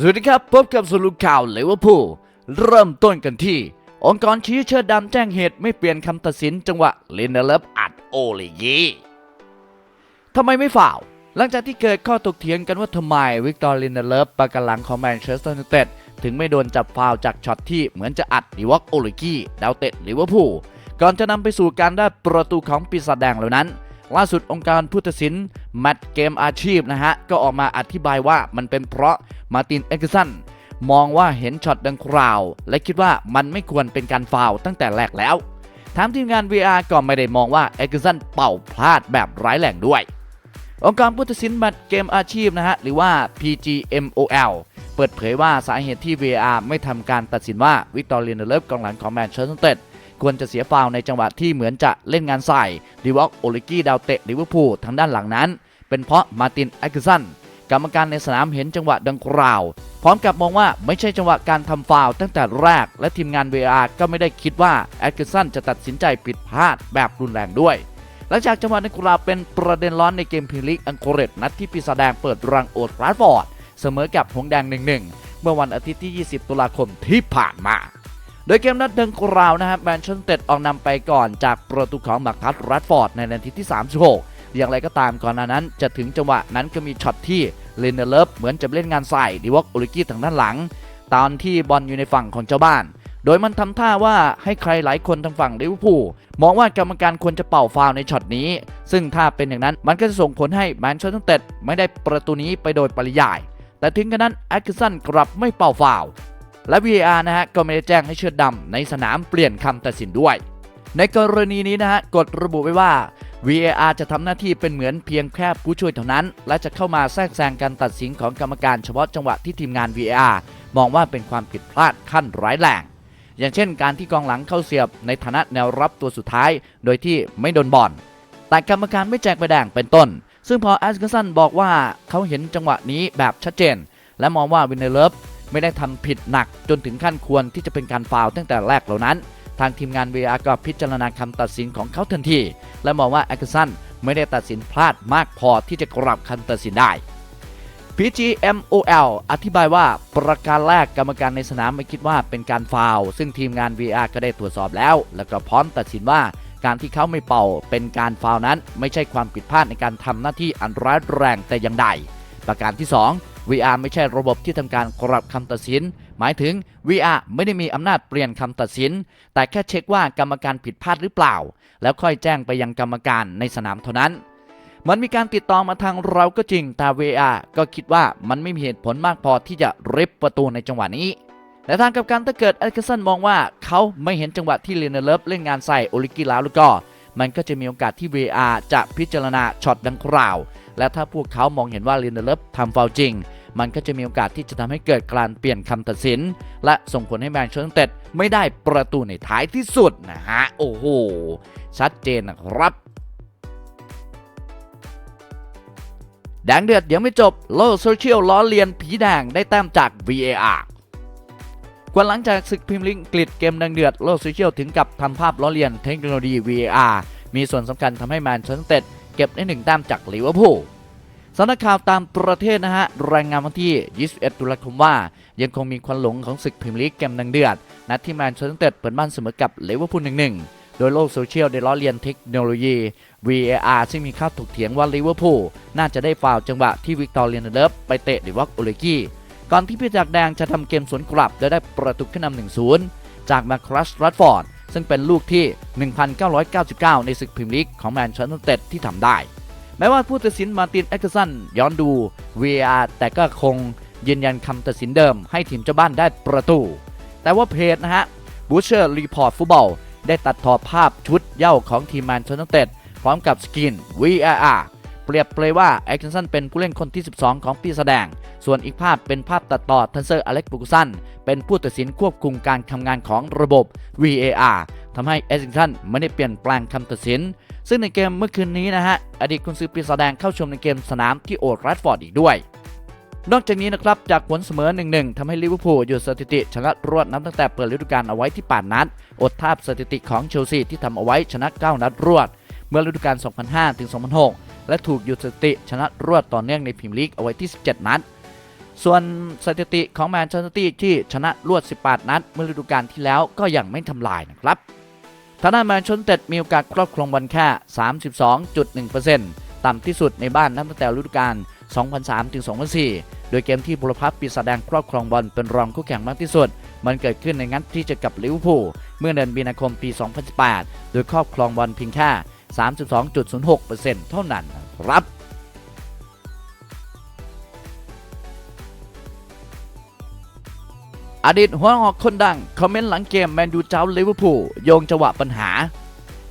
สวัสดีครับ พบกับสรุปข่าวเลเวอร์พูลเริ่มต้นกันที่ องค์กรชี้เชิดดำแจ้งเหตุไม่เปลี่ยนคำตัดสินจังหวะเลนเดเลฟอัดโอเลยีทำไมไม่ฝ่าว หลังจากที่เกิดข้อถกเถียงกันว่าทำไมวิกตอร์ลินเดเลฟปากกันหลังของแมนเชสเตอร์ยูไนเต็ดถึงไม่โดนจับฟาวจากช็อตที่เหมือนจะอัดดิวอกโอเลกีดาวเตะลิเวอร์พูลก่อนจะนำไปสู่การได้ประตูของปีศาจแดงเหล่านั้น ล่าสุดองค์การผู้ตัดสินแมตช์เกมอาชีพนะฮะ ก็ออกมาอธิบายว่ามันเป็นเพราะมาตินเอ็กซ์สันมองว่าเห็นช็อตดังกล่าว และคิดว่ามันไม่ควรเป็นการฟาวตั้งแต่แรกแล้วทางทีมงาน VR ก็ไม่ได้มองว่าเอ็กซ์สันเป่าพลาดแบบร้ายแรงด้วย องค์การผู้ตัดสินแมตช์เกมอาชีพนะฮะ หรือว่า PGMOL เปิดเผยว่าสาเหตุที่ VR ไม่ทำการตัดสินว่าวิกตอร์ลินเลิฟกองหลังของแมนเชสเตอร์ยูไน ควรจะเสียฟาวในจังหวะที่เหมือนจะเล่นงานใส่ดิวอกโอลิกี้ดาวเตะลิเวอร์พูลทางด้านหลังนั้น เป็นเพราะมาตินแอคสันกรรมการในสนามเห็นจังหวะดังกล่าว พร้อมกับมองว่าไม่ใช่จังหวะการทำฟาวตั้งแต่แรก และทีมงาน VR ก็ไม่ได้คิดว่าแอคสันจะตัดสินใจผิดพลาดแบบรุนแรงด้วยหลังจากจังหวะดังกล่าวเป็นประเด็นร้อนในเกมพรีลีกอังกฤษนัดที่ปีศาจแดงเปิดรังโอทราฟอร์ดเสมอกับหงแดง 1-1 เมื่อวันอาทิตย์ที่ 20 ตุลาคมที่ผ่านมา โดยเกมนัดดังกล่าวนะครับแมนเชสเตอร์ออกนำไปก่อนจากประตูของมาร์คัสรัดฟอร์ดในนาทีที่ 36 อย่างไรก็ตามก่อนหน้านั้น จะถึงจังหวะนั้นก็มีช็อตที่เลนเนเลฟเหมือนจะเล่นงานใส่ดิวอกโอลิกี้ทางด้านหลัง ตอนที่บอลอยู่ในฝั่งของเจ้าบ้าน โดยมันทำท่าว่าให้ใครหลายคนทางฝั่งลิเวอร์พูลมองว่ากรรมการควรจะเป่าฟาวในช็อตนี้ ซึ่งถ้าเป็นอย่างนั้นมันก็จะส่งผลให้แมนเชสเตอร์ไม่ได้ประตูนี้ไปโดยปริยาย แต่ถึงกระนั้นแอคสันกลับไม่เป่าฟาว และ VAR นะฮะก็ไม่ได้แจ้งให้เชือดดำในสนามเปลี่ยนคำตัดสินด้วย ในกรณีนี้นะฮะกฎระบุไว้ว่า VAR จะทำหน้าที่เป็นเหมือนเพียงแค่ผู้ช่วยเท่านั้น และจะเข้ามาแทรกแซงการตัดสินของกรรมการเฉพาะจังหวะที่ทีมงาน VAR มองว่าเป็นความผิดพลาดขั้นร้ายแรง อย่างเช่น การที่กองหลังเข้าเสียบในฐานะแนวรับตัวสุดท้าย โดยที่ไม่โดนบอลแต่กรรมการไม่แจกใบแดงเป็นต้น ซึ่งพอแอสกินสันบอกว่าเขาเห็นจังหวะนี้แบบชัดเจน และมองว่าวินเนเลฟ ไม่ได้ทำผิดหนักจนถึงขั้นควรที่จะเป็นการฟาวตั้งแต่แรกเหล่านั้น ทางทีมงาน VR ก็พิจารณาคำตัดสินของเขาทันที และมองว่าแอคสันไม่ได้ตัดสินพลาดมากพอที่จะกลับคำตัดสินได้ PGMOL อธิบายว่าประการแรกกรรมการในสนามไม่คิดว่าเป็นการฟาวซึ่งทีมงาน VR ก็ได้ตรวจสอบแล้ว แล้วก็พร้อมตัดสินว่าการที่เขาไม่เป่าเป็นการฟาวนั้น ไม่ใช่ความผิดพลาดในการทำหน้าที่อันร้ายแรงแต่อย่างใด ประการที่ 2 VR ไม่ใช่ระบบที่ทำการกลับคำตัดสิน หมายถึง VR ไม่ได้มีอำนาจเปลี่ยนคำตัดสิน แต่แค่เช็คว่ากรรมการผิดพลาดหรือเปล่า แล้วค่อยแจ้งไปยังกรรมการในสนามเท่านั้นมันมีการติดต่อมาทางเราก็จริงแต่ VR ก็คิดว่ามันไม่มีเหตุผลมากพอที่จะริบประตูในจังหวะนี้แต่ทางกับการถ้าเกิดแอคสันมองว่าเขาไม่เห็นจังหวะที่เลนเนเลฟเล่นงานใส่โอลิกิแล้วแล้วก็ มันก็จะมีโอกาสที่ VR จะพิจารณาช็อตดังกล่าว และถ้าพวกเขามองเห็นว่าเลนเนเลฟทำฟาวล์จริง มันก็จะมีโอกาสที่จะทำให้เกิดการเปลี่ยนคำตัดสิน และส่งผลให้แมนเชสเตอร์ไนเต็ดไม่ได้ประตูในท้ายที่สุดนะฮะ โอ้โห ชัดเจนนะครับแดงเดือดยังไม่จบโลกโซเชียลล้อเลียนผีแดงได้แต้มจาก VAR กว่าหลังจากศึกพรีเมียร์ลีกอังกฤษเกมแดงเดือดโลกโซเชียลถึงกับทำภาพล้อเลียนเทคโนโลยี VAR มีส่วนสำคัญทำให้แมนเชสเตอร์เต็ดเก็บได้หนึ่งแต้มจากลิเวอร์พูล สำนักข่าวตามประเทศนะฮะรายงานวันที่ 21 ตุลาคมว่า ยังคงมีควันหลงของศึกพรีเมียร์ลีกเกมแดงเดือด นัดที่แมนเชสเตอร์เปิดบ้านเสมอกับเลเวอร์พูล1-1 โดยโลกโซเชียลได้ล้อเลียนเทคโนโลยี VAR ซึ่งมีข้อถกเถียงว่าลิเวอร์พูลน่าจะได้ฟาวจังหวะที่วิกตอเรียนเลิฟไปเตะดิวักโอเลกี้ก่อนที่พี่จากแดงจะทำเกมสวนกลับและได้ประตูขึ้นนำ1-0 จากมาครัสรัดฟอร์ดซึ่งเป็นลูกที่ 1999 ในศึกพรีเมียร์ลีกของแมนเชสเตอร์เตดที่ทำได้ แม้ว่าผู้ตัดสินมาตินแอคสันย้อนดู VR แต่ก็คงยืนยันคำตัดสินเดิมให้ทีมเจ้าบ้านได้ประตู แต่ว่าเพจนะฮะบูเชอร์รีพอร์ตฟุตบอลได้ตัดทอภาพชุดเย่าของทีมแมนเชสเตอร์พร้อมกับสกิน VAR เปรียบเปรยว่าแอคสันเป็นผู้เล่นคนที่ 12 ของปีแสดง ส่วนอีกภาพเป็นภาพตัดต่อทันเซอร์อเล็กบุกสันเป็นผู้ตัดสินควบคุมการทำงานของระบบ VAR ทำให้เอซิงสันไม่ได้เปลี่ยนแปลงคำตัดสิน ซึ่งในเกมเมื่อคืนนี้นะฮะอดีตกุนซือปีศาจแดงเข้าชมในเกมสนามที่โอทราฟอร์ดอีกด้วยนอกจากนี้นะครับจากผลเสมอ 1-1 ทำให้ลิเวอร์พูลหยุดสถิติ ชนะรวดนับตั้งแต่เปิดฤดูกาลเอาไว้ที่ 8 นัด อดทาบสถิติของเชลซีที่ทำเอาไว้ชนะ 9 นัดรวด เมื่อฤดูกาล 2005ถึง2006 และถูกหยุดสติชนะรวดต่อเนื่องในพรีเมียร์ลีกเอาไว้ที่ 17 นัด ส่วนสถิติของแมนเชสเตอร์ตี้ที่ชนะรวด 18 นัด เมื่อฤดูกาลที่แล้วก็ยังไม่ทำลายนะครับทางด้านแมนเชสเตอร์มีโอกาสครอบครองบอลแค่ 32.1%ต่ำที่สุดในบ้านนับตั้งแต่ฤดูกาล 2003-2004 โดยเกมที่บุรพัฒปีศาจแดงครอบครองบอลเป็นรองคู่แข่งมากที่สุด มันเกิดขึ้นในงัดที่เจะกับลิเวอร์พูลเมื่อเดือนมีนาคมปี 2018 โดยครอบครองบอลเพียงแค่ 32.06%เท่านั้นครับอดีตหัวหอกคนดัง คอมเมนต์หลังเกมแมนยูเจ้าลิเวอร์พูลโยงจังหวะปัญหา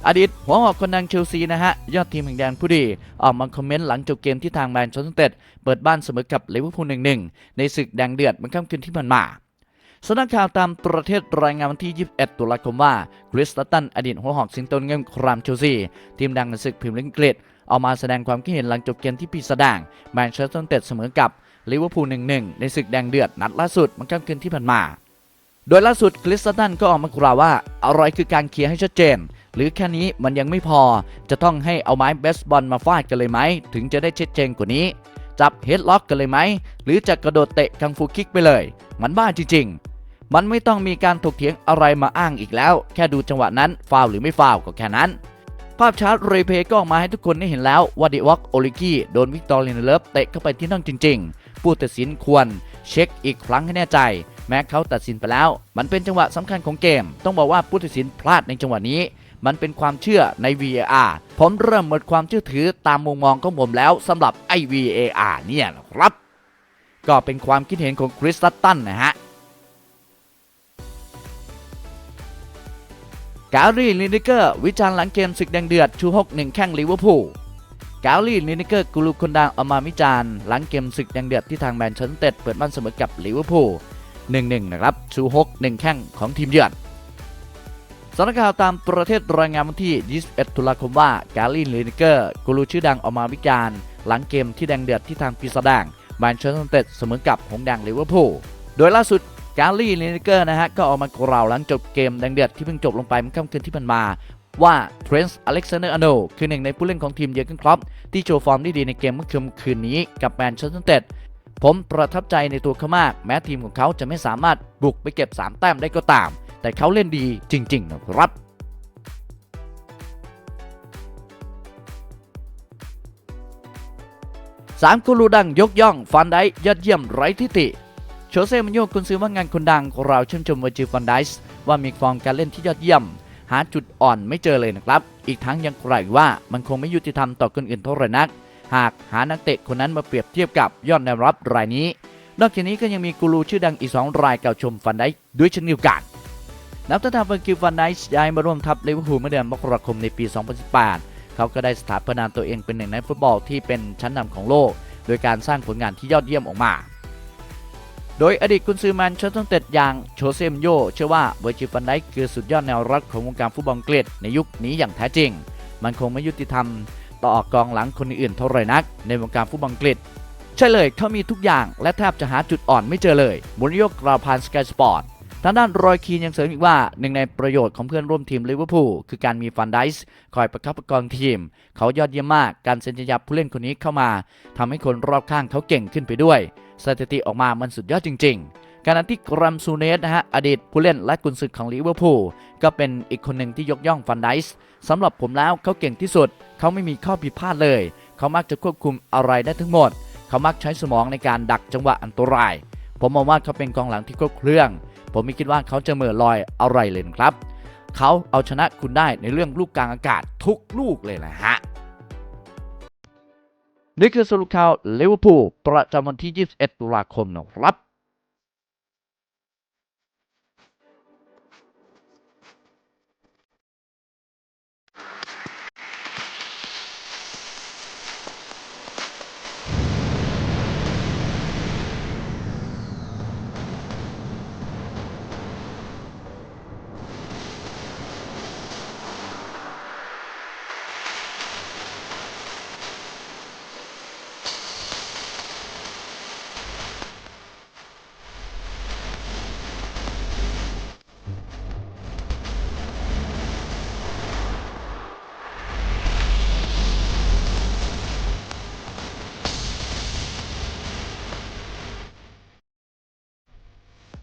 อดีตหัวหอกคนดังเชลซีนะฮะ ยอดทีมแห่งแดนผู้ดี ออกมาคอมเมนต์หลังจบเกมที่ทางแมนเชสเตอร์เต็ดเปิดบ้านเสมอกับลิเวอร์พูลหนึ่งหนึ่งในศึกแดงเดือดเมื่อค่ำคืนที่ผ่านมา สำนักข่าวตามประเทศรายงานวันที่ 21 ตุลาคมว่าคริสตัน อดีตหัวหอกสิงโตเงินครามเชลซี ทีมดังในศึกพรีเมียร์ลีกอังกฤษออกมาแสดงความคิดเห็นหลังจบเกมที่ปีศาจแดงแมนเชสเตอร์ยูไนเต็ดเสมอกับลิเวอร์พูลหนึ่งหนึ่งในศึกแดงเดือดนัดล่าสุดเมื่อค่ำคืนที่ผ่านมา โดยล่าสุดคริสตันก็ออกมากล่าวว่าอะไรคือการเคลียร์ให้ชัดเจน หรือแค่นี้มันยังไม่พอ จะต้องให้เอาไม้เบสบอลมาฟาดกันเลยไหม ถึงจะได้ชัดเจนกว่านี้ จับเฮดล็อกกันเลยไหม หรือจะกระโดดเตะกังฟูคิกไปเลย มันบ้าจริงๆ มันไม่ต้องมีการถกเถียงอะไรมาอ้างอีกแล้ว แค่ดูจังหวะนั้นฟาวหรือไม่ฟาวก็แค่นั้น ภาพชาร์ตเรเพย์ก็ออกมาให้ทุกคนได้เห็นแล้วว่าดิวอกโอลิกี้โดนวิกตอร์ลินเลิฟเตะเข้าไปที่น่องจริง ๆ ผู้ตัดสินควรเช็คอีกครั้งให้แน่ใจ แม้เขาตัดสินไปแล้ว มันเป็นจังหวะสำคัญของเกม ต้องบอกว่าผู้ตัดสินพลาดในจังหวะนี้ มันเป็นความเชื่อใน VAR ผมเริ่มหมดความเชื่อถือตามมุมมองของผมแล้วสำหรับไอ้ VAR เนี่ยครับ ก็เป็นความคิดเห็นของคริสตัตตันนะฮะ กาลีลินิเกอร์ วิจารณ์หลังเกมศึกแดงเดือดชูฮกหนึ่งแข้งลิเวอร์พูลกาลีลินิเกอร์กูรูคนดังออกมาวิจารณ์หลังเกมศึกแดงเดือดที่ทางแมนเชสเตอร์เปิดบ้านเสมอกับลิเวอร์พูล1-1นะครับชูฮก1แข้งของทีมเยือนสำนักข่าวตามประเทศรายงานวันที่ 21 ตุลาคมว่ากาลีลินิเกอร์กูรูชื่อดังออกมาวิจารณ์หลังเกมที่แดงเดือดที่ทางปีศาจแดงแมนเชสเตอร์เสมอกับหงแดงลิเวอร์พูลโดยล่าสุด กาลีลินเกอร์นะฮะก็ออกมากล่าวหลังจบเกมแดงเดือดที่เพิ่งจบลงไปเมื่อค่ำคืนที่ผ่านมาว่าเทรนส์อเล็กซานเดอร์อโนคือหนึ่งในผู้เล่นของทีมเยอร์เกนครอปที่โชว์ฟอร์มได้ดีในเกมเมื่อคืนคืนนี้กับแมนเชสเตอร์ยูไนเต็ดผมประทับใจในตัวเขามาก แม้ทีมของเขาจะไม่สามารถบุกไปเก็บ 3 แต้มได้ก็ตาม แต่เขาเล่นดีจริง ๆ นะครับสามกูรูดังยกย่องฟันได้ยอดเยี่ยมไร้ทิฐิ โชเซ่มันโยกุนซื้อว่างานคนดังของเราชื่นชมวอร์จิลฟันไดส์ว่ามีฟอร์มการเล่นที่ยอดเยี่ยม หาจุดอ่อนไม่เจอเลยนะครับ อีกทั้งยังกล่าวอีกว่ามันคงไม่ยุติธรรมต่อคนอื่นเท่าไหร่นัก หากหานักเตะคนนั้นมาเปรียบเทียบกับยอดแนวรับรายนี้ นอกจากนี้ก็ยังมีกูรูชื่อดังอีก2รายเก่าชมฟันไดส์ด้วยเช่นเดียวกันนับตั้งแต่วอร์จิฟันไดส์ย้ายมาร่วมทัพลิเวอร์พูลเมื่อเดือนมกราคมในปี 2018 เขาก็ได้สถาปนาตัวเองเป็นหนึ่งในฟุตบอลที่เป็นชั้นนำของโลก โดยการสร้างผลงานที่ยอดเยี่ยมออกมา โดยอดีตกุนซือแมนเชสเตอร์ยูไนเต็ดอย่างโชเซมโยเชื่อว่าเวอร์จิฟันไดคือสุดยอดแนวรับของวงการฟุตบอลอังกฤษในยุคนี้อย่างแท้จริง มันคงไม่ยุติธรรม ต่อกองหลังคนอื่นเท่าไรนัก ในวงการฟุตบอลอังกฤษใช่เลยเขามีทุกอย่างและแทบจะหาจุดอ่อนไม่เจอเลยมุนโยกราพานสกายสปอร์ต ทางด้านรอยคีนยังเสริมอีกว่าหนึ่งในประโยชน์ของเพื่อนร่วมทีมลิเวอร์พูลคือการมีฟันไดส์คอยประคับประคองทีม เขายอดเยี่ยมมากการเซ็นสัญญาผู้เล่นคนนี้เข้ามาทำให้คนรอบข้างเขาเก่งขึ้นไปด้วยสถิติออกมามันสุดยอดจริง ๆ การที่กรัมซูเนสนะฮะอดีตผู้เล่นและกุนซือของลิเวอร์พูลก็เป็นอีกคนหนึ่งที่ยกย่องฟันไดส์สำหรับผมแล้วเขาเก่งที่สุด เขาไม่มีข้อผิดพลาดเลย เขามักจะควบคุมอะไรได้ทั้งหมด เขามักใช้สมองในการดักจังหวะอันตราย ผมมองว่าเขาเป็นกองหลังที่ครบเครื่อง ผมไม่คิดว่าเขาจะเมื่อลอยอะไรเลยครับ เขาเอาชนะคุณได้ในเรื่องลูกกลางอากาศทุกลูกเลยนะฮะนี่คือสรุปข่าวลิเวอร์พูลประจำวันที่ 21 ตุลาคมนะครับ